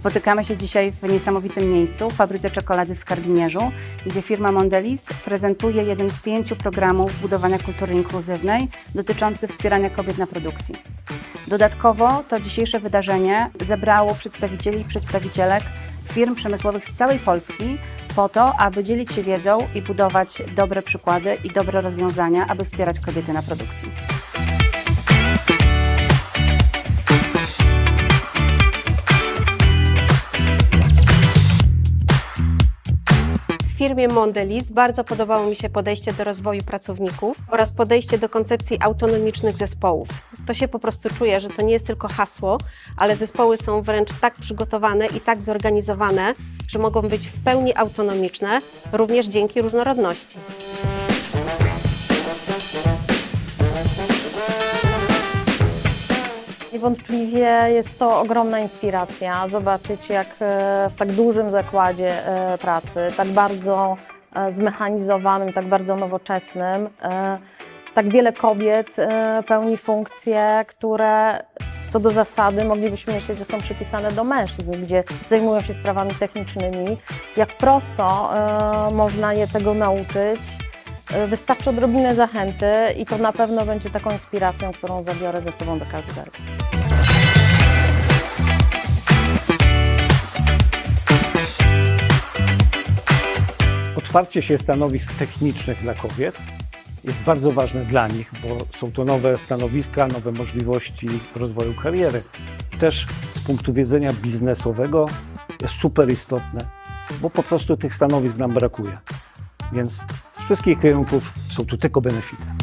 Spotykamy się dzisiaj w niesamowitym miejscu, w fabryce czekolady w Skarbimierzu, gdzie firma Mondelis prezentuje jeden z pięciu programów budowania kultury inkluzywnej dotyczący wspierania kobiet na produkcji. Dodatkowo to dzisiejsze wydarzenie zebrało przedstawicieli i przedstawicielek firm przemysłowych z całej Polski po to, aby dzielić się wiedzą i budować dobre przykłady i dobre rozwiązania, aby wspierać kobiety na produkcji. Firmie Mondelis bardzo podobało mi się podejście do rozwoju pracowników oraz podejście do koncepcji autonomicznych zespołów. To się po prostu czuje, że to nie jest tylko hasło, ale zespoły są wręcz tak przygotowane i tak zorganizowane, że mogą być w pełni autonomiczne, również dzięki różnorodności. Niewątpliwie jest to ogromna inspiracja zobaczyć, jak e, w tak dużym zakładzie e, pracy, tak bardzo e, zmechanizowanym, tak bardzo nowoczesnym, tak wiele kobiet pełni funkcje, które co do zasady moglibyśmy myśleć, że są przypisane do mężczyzn, gdzie zajmują się sprawami technicznymi. Jak prosto można je tego nauczyć. E, Wystarczy odrobinę zachęty i to na pewno będzie taką inspiracją, którą zabiorę ze sobą do każdego. Otwarcie się stanowisk technicznych dla kobiet jest bardzo ważne dla nich, bo są to nowe stanowiska, nowe możliwości rozwoju kariery. Też z punktu widzenia biznesowego jest super istotne, bo po prostu tych stanowisk nam brakuje. Więc wszystkich kierunków są tu tylko benefity.